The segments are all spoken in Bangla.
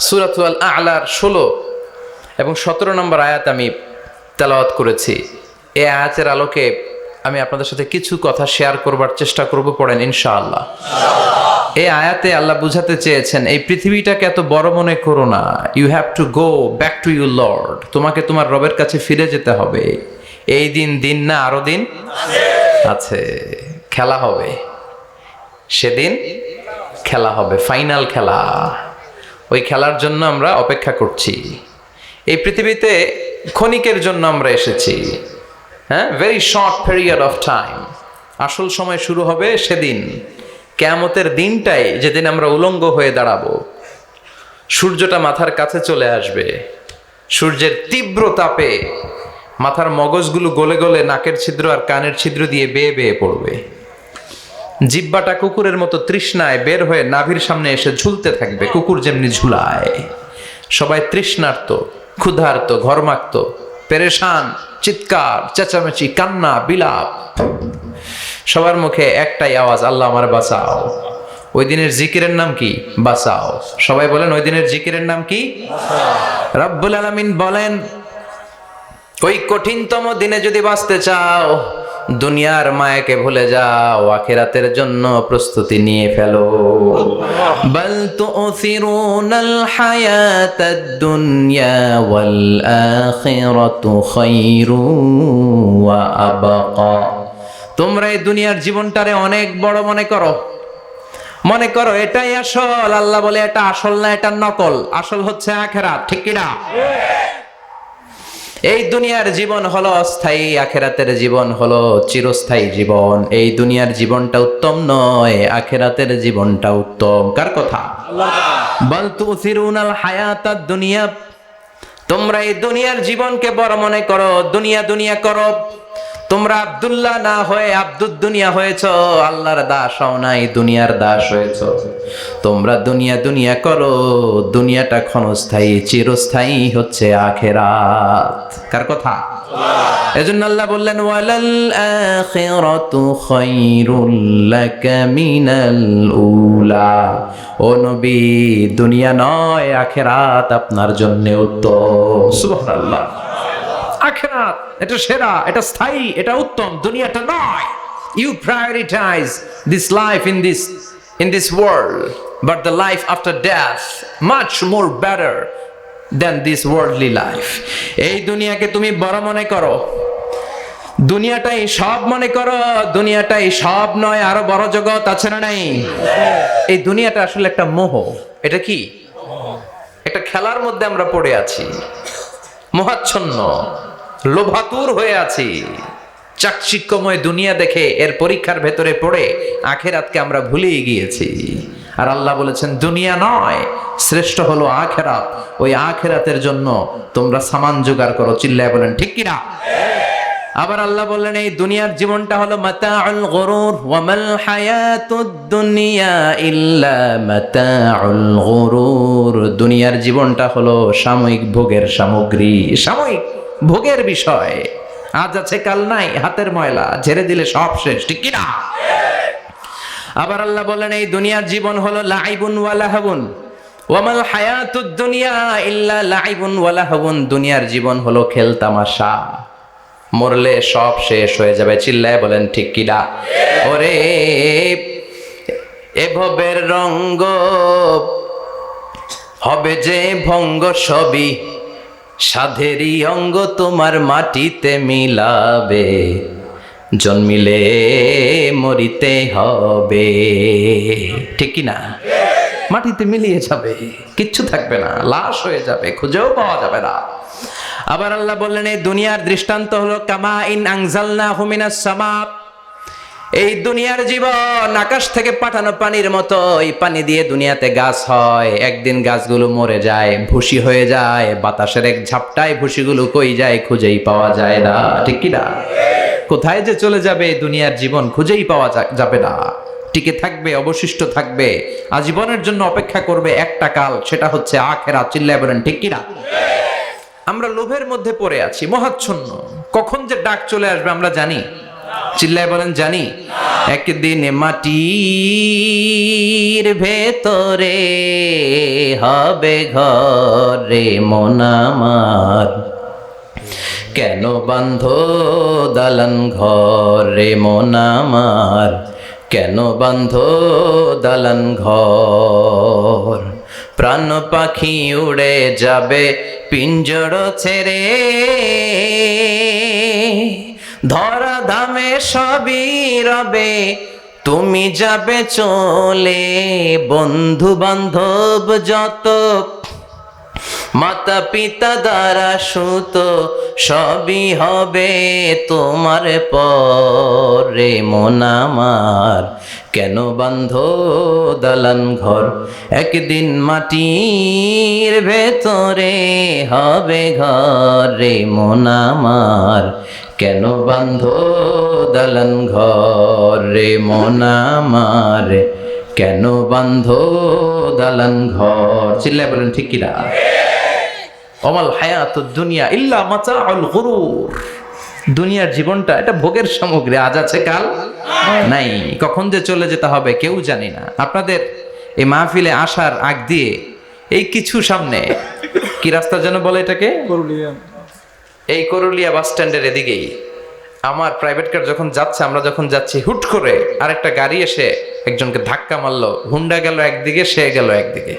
সুরাতুয়াল আলার ষোলো এবং সতেরো নম্বর আয়াত আমি তেলাওয়াত করেছি। এ আয়াতের আলোকে আমি আপনাদের সাথে কিছু কথা শেয়ার করবার চেষ্টা করব পড়েন, ইনশাআল্লাহ। এই আয়াতে আল্লাহ বুঝাতে চেয়েছেন, এই পৃথিবীটাকে এত বড় মনে করো না। You have to go back to you lord তোমাকে তোমার রবের কাছে ফিরে যেতে হবে। এই দিন দিন না, আরও দিন আছে। খেলা হবে। সেদিন খেলা হবে। ফাইনাল খেলা। ওই খেলার জন্য আমরা অপেক্ষা করছি। এই পৃথিবীতে ক্ষণিকের জন্য আমরা এসেছি। হ্যাঁ? Very short period of time আসল সময় শুরু হবে সেদিন। কেয়ামতের দিনটাই যেদিন আমরা উলঙ্গ হয়ে দাঁড়াবো। সূর্যটা মাথার কাছে চলে আসবে। সূর্যের তীব্র তাপে মাথার মগজগুলো গলে গলে নাকের ছিদ্র আর কানের ছিদ্র দিয়ে বেয়ে বেয়ে পড়বে। জিব্বাটা কুকুরের মতো তৃষ্ণায় বের হয়ে নাভির সামনে এসে ঝুলতে থাকবে, কুকুর যেমনি ঝুলায়। সবাই তৃষ্ণার্ত, ক্ষুধার্ত, ঘরমাক্ত, পেরেশান, চিৎকার, চেঁচামেচি, কান্না, বিলাপ। সবার মুখে একটাই আওয়াজ, আল্লাহ আমার বাঁচাও। ওই দিনের জিকিরের নাম কি? বাঁচাও। সবাই বলেন, ওই দিনের জিকিরের নাম কি? রব্বুল আলামিন বলেন, ওই কঠিনতম দিনে যদি বাঁচতে চাও দুনিয়ার মায়াকে ভুলে যাও, আখেরাতের জন্য প্রস্তুতি নিয়ে ফেলো। বল তুসিরুনাল হায়াতাদ দুনিয়া ওয়াল আখিরাতু খায়রু ওয়া আবকা। তোমরা এই দুনিয়ার জীবনটারে অনেক বড় মনে করো। মনে করো, এটাই আসল। আল্লাহ বলে, এটা আসল না, এটা নকল। আসল হচ্ছে আখেরাত, ঠিক কিনা? এই দুনিয়ার জীবন হলো অস্থায়ী, আখেরাতের জীবন হলো চিরস্থায়ী জীবন। এই দুনিয়ার জীবনটা উত্তম নয়, আখেরাতের জীবনটা উত্তম। কার কথা? বল তুসিরুনাল হায়াতাদ দুনিয়া। তোমরা এই দুনিয়ার জীবনকে বড় মনে করো, দুনিয়া দুনিয়া করো। তোমরা আব্দুল্লাহ না হয়ে আব্দুল দুনিয়া হয়েছ, আল্লাহর দাস হও নাই, দুনিয়ার দাস হয়েছ। তোমরা দুনিয়া দুনিয়া করো, দুনিয়াটা ক্ষণস্থায়ী, চিরস্থায়ী হচ্ছে আখেরাত। কার কথা? এজন্য আল্লাহ বললেন, ওয়ালাল আখিরাতু খায়রুল লাকা মিনাল উলা। ও নবী, দুনিয়া নয়, আখেরাত আপনার জন্য উত্তম। সুবহানাল্লাহ। আখেরাত এটা সেরা এটা স্থায়ী এটা উত্তম দুনিয়াটা নয়। You prioritize this life in this in this world but the life after death much more better then this worldly life এই দুনিয়াকে তুমি বড় মনে করো। দুনিয়াটাই সব মনে করো দুনিয়াটাই সব নয় আরও বড় জগৎ আছে না নাই? এই দুনিয়াটা আসলে একটা মোহ। এটা কি? একটা খেলার মধ্যে আমরা পড়ে আছি। মোহাচ্ছন্ন, লোভাতুর হয়ে আছি। চাকচিক্যময় দুনিয়া দেখে এর পরীক্ষার ভেতরে পড়ে আখেরাতকে আমরা ভুলেই গিয়েছি। আর আল্লাহ বলেছেন, দুনিয়া নয়, শ্রেষ্ঠ হলো আখেরাত। ওই আখেরাতের জন্য তোমরা সামান জোগাড় করো। চিল্লায় বলেন, ঠিক কিনা? আবার আল্লাহ বললেন, এই দুনিয়ার জীবনটা হলো মাতাউল গরুর। ওয়ামাল হায়াতুদ দুনিয়া ইল্লা মাতাউল গরুর। দুনিয়ার জীবনটা হলো সাময়িক ভোগের সামগ্রী। সাময়িক ভোগের বিষয়। আজ আছে, কাল নাই, হাতের ময়লা, ঝেড়ে দিলে সব শেষ, ঠিক কিনা? আবার আল্লাহ বললেন, এই দুনিয়ার জীবন হলো লাইবুন ওয়ালাহাবুন ওয়ামাল হায়াতুদ দুনিয়া ইল্লা লাইবুন ওয়ালাহাবুন দুনিয়ার জীবন হলো খেল তামাশা মরলে সব শেষ হয়ে যাবে। চিল্লায় বলেন, ঠিক কিনা ওরে এভবের রঙ্গ হবে যে ভঙ্গ সবই, সাধেরই অঙ্গ তোমার মাটিতে মিলাবে, জন্মিলে মরিতে হবে। ঠিক না? মাটিতে মিলিয়ে যাবে, কিচ্ছু থাকবে না, লাশ হয়ে যাবে, খুঁজেও পাওয়া যাবে না। আবার আল্লাহ বললেন, এই দুনিয়ার দৃষ্টান্ত হলো কামা ইন আংজালনা হুমিনাস সামাপ এই দুনিয়ার জীবন আকাশ থেকে পাঠানো পানির মতো এই পানি দিয়ে দুনিয়াতে গাছ হয়। একদিন গাছগুলো মরে যায়, ভুসি হয়ে যায়, বাতাসের এক ঝাপটায় ভুসিগুলো কই যায় খুঁজেই পাওয়া যায় না। ঠিক কি না? কোথায় যে চলে যাবে দুনিয়ার জীবন খুঁজেই পাওয়া যাবে না। টিকে থাকবে, অবশিষ্ট থাকবে, আজীবনের জন্য অপেক্ষা করবে একটা কাল, সেটা হচ্ছে আখেরা চিল্লায় বলেন, ঠিক কিনা আমরা লোভের মধ্যে পড়ে আছি, মহাচ্ছন্ন। কখন যে ডাক চলে আসবে আমরা জানি। চিল্লায় বলেন, জানি। একদিন মাটির ভেতরে হবে ঘরে মনামার কেন বান্ধ দালান ঘরে মনামার কেন বান্ধ দালান ঘর? প্রাণ পাখি উড়ে যাবে পিঞ্জর ছেড়ে ধরা ধামে সবই রবে, তুমি যাবে চলে। বন্ধু বান্ধব যত, মাতা পিতা দ্বারা সুত, সবই হবে তোমার পরে। মন আমার কেন বান্ধ দালান ঘর? একদিন মাটির ভেতরে হবে ঘরে মন আমার। কেন বান্ধ দালান ঘর রে মন কেন বান্ধ দালান ঘর? চিল্লায় বলেন, ঠিক কিনা? অমাল হায়াত দুনিয়া ইল্লা মাতাউল গুরুর। দুনিয়ার জীবনটা এটা ভোগের সামগ্রী আজ আছে কাল নাই। কখন যে চলে যেতে হবে কেউ জানি না। আপনাদের এই মাহফিলে আসার আগ দিয়ে এই কিছু সামনে কি রাস্তা যেন বলে এটাকে? এই করুলিয়া বাস স্ট্যান্ডের এদিকেই। আমার প্রাইভেট কার যখন যাচ্ছে আমরা যখন যাচ্ছি হুট করে আরেকটা গাড়ি এসে একজনকে ধাক্কা মারলো। হুন্ডা গেল একদিকে সে গেল একদিকে।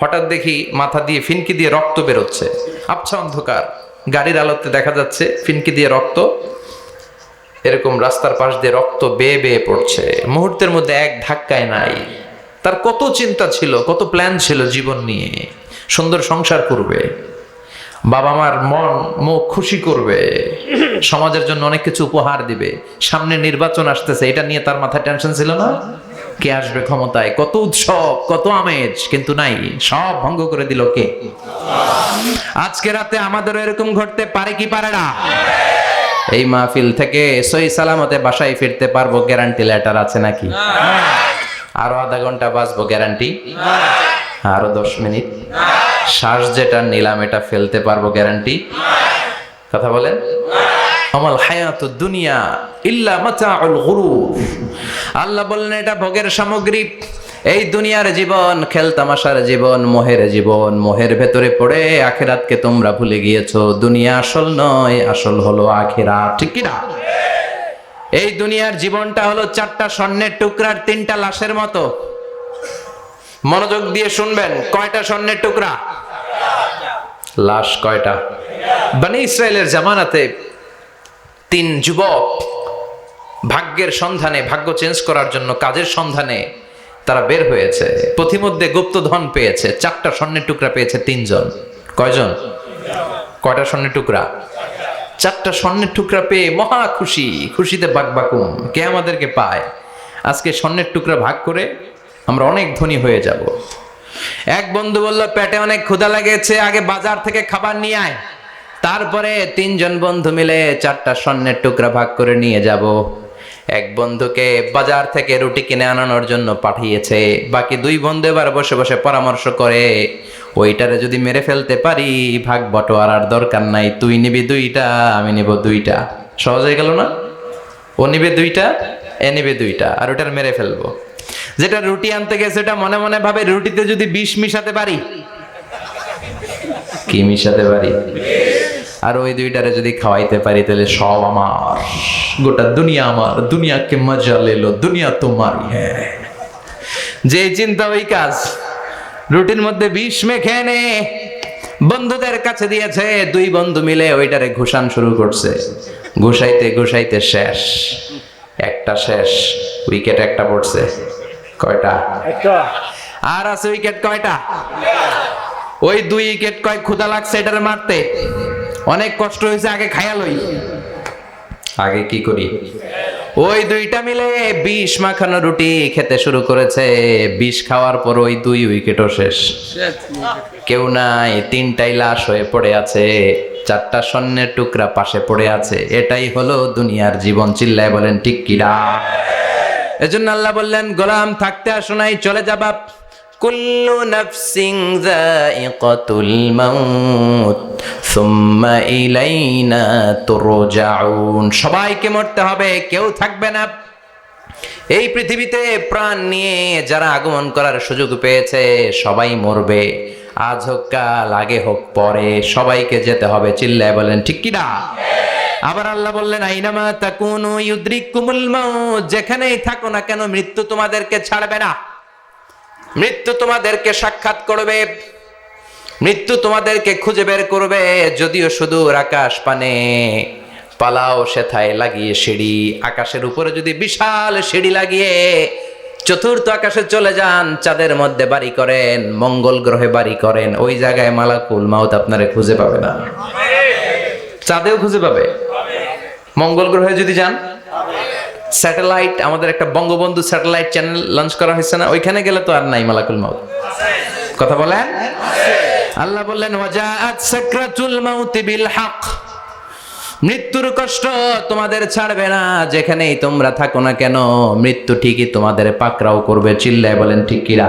হঠাৎ দেখি মাথা দিয়ে ফিনকি দিয়ে রক্ত বেরোচ্ছে। আবছা অন্ধকার। গাড়ির আলোতে দেখা যাচ্ছে ফিনকি দিয়ে রক্ত, এরকম রাস্তার পাশ দিয়ে রক্ত বেয়ে বেয়ে পড়ছে। মুহূর্তের মধ্যে এক ধাক্কায় নাই। তার কত চিন্তা ছিল, কত প্ল্যান ছিল জীবন নিয়ে। সুন্দর সংসার করবে। বাবা মার মন, মুখ খুশি করবে। সমাজের জন্য অনেক কিছু উপহার দিবে। সামনে নির্বাচন আসতেছে, এটা নিয়ে তার মাথায় টেনশন ছিল না? কে আসবে ক্ষমতায়? কত উৎসব, কত আমেজ, কিন্তু নাই। সব ভঙ্গ করে দিল কে? আজকে রাতে আমাদের এরকম ঘটতে পারে কি পারে না? এই মাহফিল থেকে সই সালামতে বাসায় ফিরতে পারব গ্যারান্টি লেটার আছে নাকি? আরও আধা ঘণ্টা বাঁচবো গ্যারান্টি? আরও দশ মিনিট? শ্বাস যেটা নিলাম, এটা ফেলতে পারব গ্যারান্টি? কথা বলেন? আমাল হায়াত দুনিয়া ইল্লা মাতাউল গুরুর আল্লাহ বললেন, এটা ভোগের সামগ্রী। এই দুনিয়ার জীবন খেলতামাশার জীবন, মোহের জীবন, মোহের ভেতরে পড়ে আখেরাতকে তোমরা ভুলে গিয়েছো। দুনিয়া আসল নয়, আসল হলো আখেরাত। ঠিক কি না? এই দুনিয়ার জীবনটা হলো চারটা স্বর্ণের টুকরার তিনটা লাশের মতো। মনোযোগ দিয়ে শুনবেন, কয়টা স্বর্ণের টুকরা? লাশ কয়টা? বানি ইসরায়েলের জামানাতে তিন যুবক ভাগ্যের সন্ধানে, ভাগ্য চেঞ্জ করার জন্য কাজের সন্ধানে তারা বের হয়েছে। পথিমধ্যে গুপ্তধন পেয়েছে, চারটা স্বর্ণের টুকরা পেয়েছে তিনজন। কয়জন? কয়টা স্বর্ণের টুকরা? চারটা স্বর্ণের টুকরা পেয়ে মহা খুশি, খুশিতে বাকবাকুম কে আমাদেরকে পায়? আজকে স্বর্ণের টুকরা ভাগ করে আমরা অনেক ধনী হয়ে যাব। এক বন্ধু বলল, পেটে অনেক ক্ষুধা লেগেছে, আগে বাজার থেকে খাবার নিয়ে আয়। তারপরে তিনজন বন্ধু মিলে চারটা স্বর্ণের টুকরা ভাগ করে নিয়ে যাব। এক বন্ধুকে বাজার থেকে রুটি কিনে আনানোর জন্য পাঠিয়েছে। বাকি দুই বন্ধু এবার বসে বসে পরামর্শ করে, ওইটারে যদি মেরে ফেলতে পারি, ভাগ বটোয়ারার দরকার নাই, তুই নিবি দুইটা, আমি নিব দুইটা। সহজ হয়ে গেল না? ও নিবে দুইটা, এ নিবে দুইটা, আর ওটার মেরে ফেলব। যেটা রুটি আনতে গেছে, ওটা মনে মনে ভাবে রুটিতে যদি বিষ মিশাতে পারি? কি মিশাতে পারি? আর ওই দুইটারে যদি খাওয়াইতে পারি তাহলে সব আমার। গোটা দুনিয়া আমার দুনিয়াকে মজা লেলো দুনিয়া তোমারই হ্যাঁ। যে চিন্তা ওই কাজ রুটির মধ্যে বিষ মেখে নে বন্ধুদের কাছে দিয়েছে দুই বন্ধু মিলে ওইটারে ঘুষান শুরু করছে। ঘুষাইতে ঘুষাইতে শেষ একটা শেষ উইকেট একটা পড়ছে। কয়টা? আর আছে উইকেট কয়টা? ওই দুই উইকেট কয় ক্ষুদা লাগছে এটারে মারতে? অনেক কষ্ট হয়েছে, আগে খায়া লই। আগে কি করি? ওই দুইটা মিলে বিষ মাখানো রুটি খেতে শুরু করেছে। বিষ খাওয়ার পর ওই দুই উইকেটও শেষ। কেউ নাই, তিনটাই লাশ হয়ে পড়ে আছে। চারটা স্বর্ণের টুকরা পাশে পড়ে আছে। এটাই হলো দুনিয়ার জীবন, চিল্লায় বলেন, ঠিক কিরা এজন্য আল্লাহ বললেন, গোলাম, থাকতে আসো নাই, চলে যাবা কুল্লু নাফসিং যায়িকাতুল মাউত। সবাইকে মরতে হবে, কেউ থাকবে না। এই পৃথিবীতে প্রাণ নিয়ে যারা আগমন করার সুযোগ পেয়েছে, সবাই মরবে। আজ হোক কাল, আগে হোক পরে, সবাইকে যেতে হবে, চিল্লায় বলেন, ঠিক কি না? আবার আল্লাহ বললেন, আইনামা তাকুনু ইউদ্রিকুমুল মাউত, যেখানেই থাকো না কেন, মৃত্যু তোমাদেরকে ছাড়বে না। মৃত্যু তোমাদেরকে সাক্ষাৎ করবে। মৃত্যু তোমাদেরকে খুঁজে বের করবে, যদিও সুদূর আকাশ পানে। পালাও সেথায় লাগিয়ে সিঁড়ি। আকাশের উপরে যদি বিশাল সিঁড়ি লাগিয়ে চতুর্থ আকাশে চলে যান, চাঁদের মধ্যে বাড়ি করেন, মঙ্গল গ্রহে বাড়ি করেন, ওই জায়গায় মালাকুল মাউত আপনারে খুঁজে পাবে না। চাঁদেও খুঁজে পাবে। মঙ্গল গ্রহে যদি যান, স্যাটেলাইট, আমাদের একটা বঙ্গবন্ধু স্যাটেলাইট চ্যানেল লঞ্চ করা হয়েছে না, ওইখানে গেলে তো আর নাই মালাকুল মাউত। কথা বলেন? আল্লাহ বললেন মৃত্যুর কষ্ট তোমাদের ছাড়বে না, যেখানেই তোমরা থাকো না কেন, মৃত্যু ঠিকই তোমাদের পাকরাও করবে, চিল্লায় বলেন, ঠিক কিরা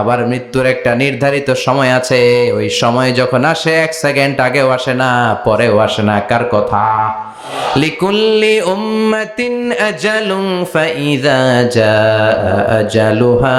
আবার মৃত্যুর একটা নির্ধারিত সময় আছে, ওই সময় যখন আসে, এক সেকেন্ড আগেও আসে না, পরেও আসে না, কার কথা? লিকুল্লি উম্মাতিন আজালুন ফাইযা জাআ আজালুহা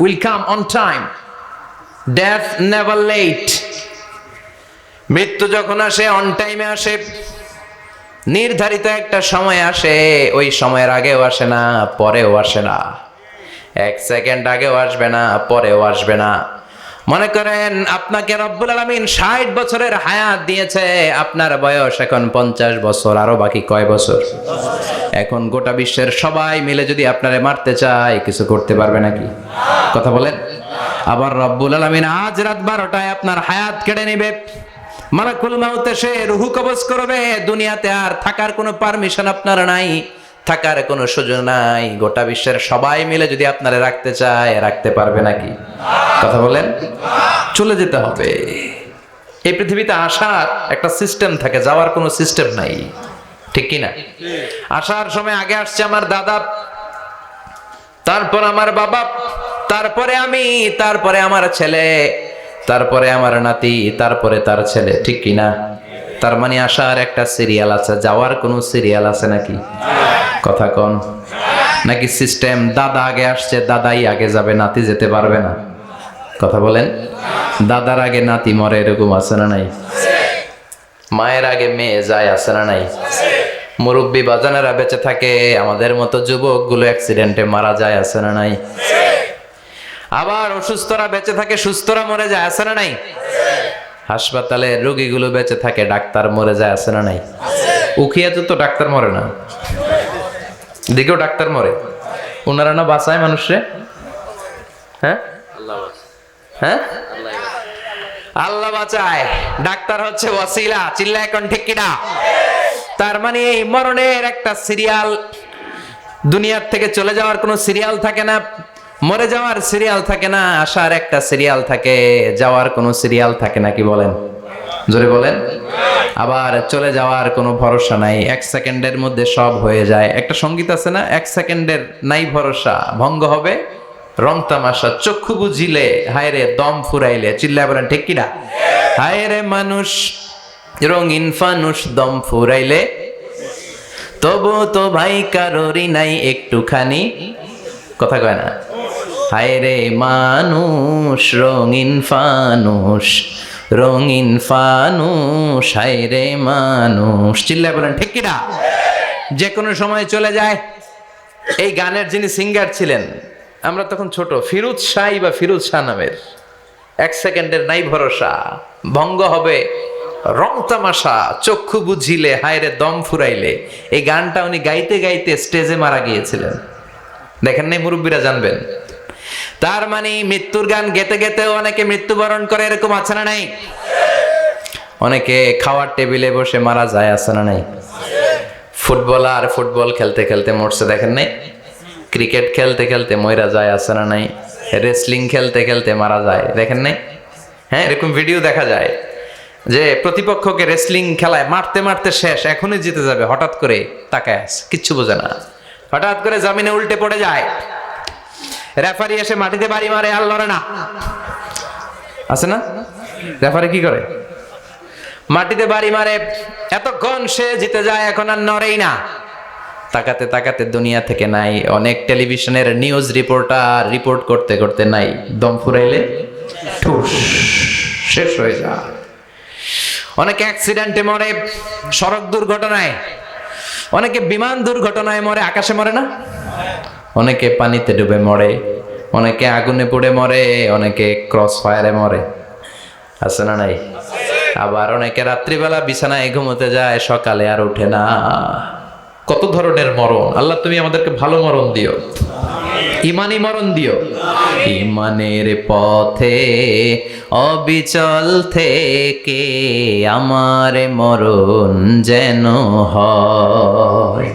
will come on time Death never late মৃত্যু যখন আসে অন টাইমে আসে, নির্ধারিত একটা সময় আসে, ওই সময়ের আগেও আসে না, পরেও আসে না। এক সেকেন্ড আগেও আসবে না, পরেও আসবে না। মনে করেন আপনাকে রব্বুল আলমিন ষাট বছরের হায়াত দিয়েছে, আপনার বয়স এখন পঞ্চাশ বছর, আরও বাকি কয় বছর? এখন গোটা বিশ্বের সবাই মিলে যদি আপনারে মারতে চায়, কিছু করতে পারবে নাকি? কথা বলেন। আবার রব্বুল আলমিন আজ রাত বারোটায় আপনার হায়াত কেড়ে নেবে। মালাকুল মাউত এসে রুহু কবজ করবে, দুনিয়াতে আর থাকার কোনো পারমিশন আপনার নাই। থাকার কোনো সুযোগ নাই। গোটা বিশ্বের সবাই মিলে যদি আপনারা রাখতে চায়, রাখতে পারবে নাকি? কথা বলেন। চলে যেতে হবে। এই পৃথিবীতে আসার একটা সিস্টেম থাকে, যাওয়ার কোনো সিস্টেম নাই। ঠিক কি না আসার সময় আগে আসছে আমার দাদা, তারপর আমার বাবা, তারপরে আমি, তারপরে আমার ছেলে, তারপরে আমার নাতি, তারপরে তার ছেলে। ঠিক কি না তার মানে আসার একটা সিরিয়াল আছে, যাওয়ার কোনো সিরিয়াল আছে নাকি? কথা কন। নাকি সিস্টেম দাদা আগে আসছে, দাদাই আগে যাবে, নাতি যেতে পারবে না? কথা বলেন। দাদার আগে নাতি মরে এরকম আছে না নাই? মায়ের আগে মেয়ে যায় আছে না নাই? মুরব্বী বাজানেরা বেঁচে থাকে, আমাদের মতো যুবকগুলো অ্যাক্সিডেন্টে মারা যায় আছে না নাই? আবার অসুস্থরা বেঁচে থাকে, সুস্থরা মরে যায় আছে না নাই? হাসপাতালে রোগীগুলো বেঁচে থাকে, ডাক্তার মরে যায় আছে না নাই? উখিয়াতে তো ডাক্তার মরে না। দিকেও ডাক্তার মরে। ওনারা না বাঁচায় মানুষরে? হ্যাঁ? হ্যাঁ? আল্লাহ বাঁচায়। ডাক্তার হচ্ছে ওয়াসিলা চিল্লা এখন ঠিক কিনা? তার মানে এই মরণের একটা সিরিয়াল, দুনিয়ার থেকে চলে যাওয়ার কোনো সিরিয়াল থাকে না, মরে যাওয়ার সিরিয়াল থাকে না, আসার একটা সিরিয়াল থাকে, যাওয়ার কোনো সিরিয়াল থাকে না, কি বলেন? জোরে বলেন। আবার চলে যাওয়ার কোনো ভরসা নাই। এক সেকেন্ডের মধ্যে সব হয়ে যায়। একটা সংগীত আছে না? এক সেকেন্ডের নাই ভরসা। ভঙ্গ হবে, রং তামাশা, চক্ষু বুঝিলে হায় রে দম ফুরাইলে। চিল্লা বলেন, ঠিক কিনা? হায় রে মানুষ, রঙিন ফানুষ, দম ফুরাইলে। তবু তো ভাই কারোরই নাই একটুখানি। কথা কয় না? হায় রে মানুষ, রঙিন ফানুষ রঙিন হায় রে মানুষ। চিল্লায় বলেন, ঠিক কিনা? যে কোনো সময় চলে যায়। এই গানের যিনি সিঙ্গার ছিলেন, আমরা তখন ছোট, ফিরুজ শাহ বা ফিরুজ শাহ নামের। এক সেকেন্ডের নাই ভরসা। ভঙ্গ হবে রং তামাশা, চক্ষু বুঝিলে, হায়রে দম ফুরাইলে। এই গানটা উনি গাইতে গাইতে স্টেজে মারা গিয়েছিলেন। দেখেন নাই মুরব্বীরা জানবেন। তার মানে মৃত্যুর গান গেতে গেতে অনেকে মৃত্যুবরণ করে এরকম আছে না নাই? অনেকে খাওয়ার টেবিলে বসে মারা যায় আছে না নাই? ফুটবলার ফুটবল খেলতে খেলতে মরছে দেখেন নাই? ক্রিকেট খেলতে খেলতে ময়রা যায় আছে না নাই? রেসলিং খেলতে খেলতে মারা যায়, দেখেন নাই? হ্যাঁ এরকম ভিডিও দেখা যায় যে প্রতিপক্ষকে রেসলিং খেলায় মারতে মারতে শেষ, এখনই জিতে যাবে, হঠাৎ করে তাকায় কিচ্ছু বোঝে না। হঠাৎ করে জামিনে উল্টে পড়ে যায়। রেফারি এসে মাটিতে বাড়ি মারে, আর লড়ে না। আছে না? রেফারি কি করে? মাটিতে বাড়ি মারে, এতক্ষণ সে জিতে যায়, এখন আর নড়েই না। তাকাতে তাকাতে দুনিয়া থেকে নাই, অনেক টেলিভিশনের নিউজ রিপোর্টার রিপোর্ট করতে করতে নাই। দম ফুরাইলে, ঠুস, শেষ হয়ে যায়। অনেকে অ্যাক্সিডেন্টে মরে, সড়ক দুর্ঘটনায়। অনেকে বিমান দুর্ঘটনায় মরে, আকাশে মরে না? অনেকে পানিতে ডুবে মরে, অনেকে আগুনে পুড়ে মরে, অনেকে ক্রস ফায়ারে মরে। আছে না নাই? আবার অনেকে রাত্রিবেলা বিছানায় ঘুমোতে যায়, সকালে আর ওঠে না। কত ধরনের মরণ? আল্লাহ তুমি আমাদেরকে ভালো মরণ দিও। ইমানি মরণ দিও। ইমানের পথে, অবিচল থেকে আমার মরণ যেন হয়।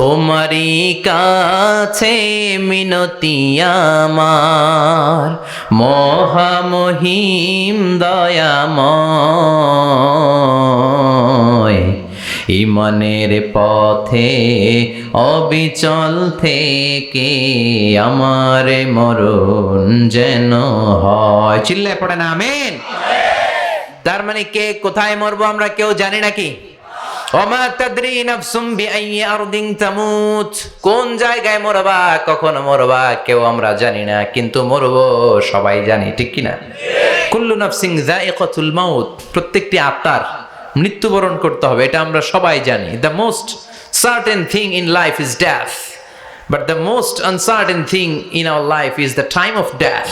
তোমারই কাছে মিনতি আমার। মহামহিম দয়াময়। ইমানের পথে অবিচল থেকে আমার মরণ যেন হয়। চিল্লে পড়ে না, আমেন। তার মানে কে কোথায় মরবো আমরা কেউ জানি নাকি? কোন জায়গায় মরবা, কখন মরবা, কেউ আমরা জানি না, কিন্তু মরবো, সবাই জানি, ঠিক কি না? কুল্লু নাফসিন যায়িকাতুল মাউত, প্রত্যেকটি আত্মার মৃত্যুবরণ করতে হবে, এটা আমরা সবাই জানি। The most certain thing in life is death but the most uncertain thing in our life is the time of death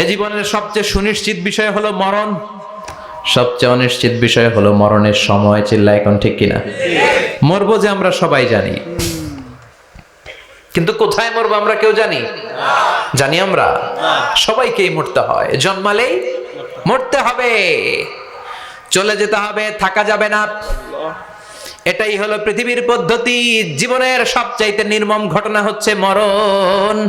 এ জীবনের সবচেয়ে সুনিশ্চিত বিষয় হলো মরণ। সবচেয়ে অনিশ্চিত বিষয় হলো মরণের সময় চিল্লা এখন ঠিক কিনা? মরবো যে আমরা সবাই জানি। কিন্তু কোথায় মরবো আমরা কেউ জানি? জানি আমরা। সবাইকেই মরতে হয়। জন্মালেই মরতে হবে। চলে যেতে হবে, থাকা যাবে না। এটাই হলো পৃথিবীর পদ্ধতি। জীবনের সবচাইতে নির্মম ঘটনা হচ্ছে মরণ।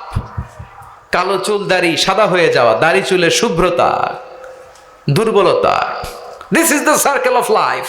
কালো চুল, দাড়ি সাদা হয়ে যাওয়া, দাড়ি চুলের শুভ্রতা, দুর্বলতা। This is the circle of life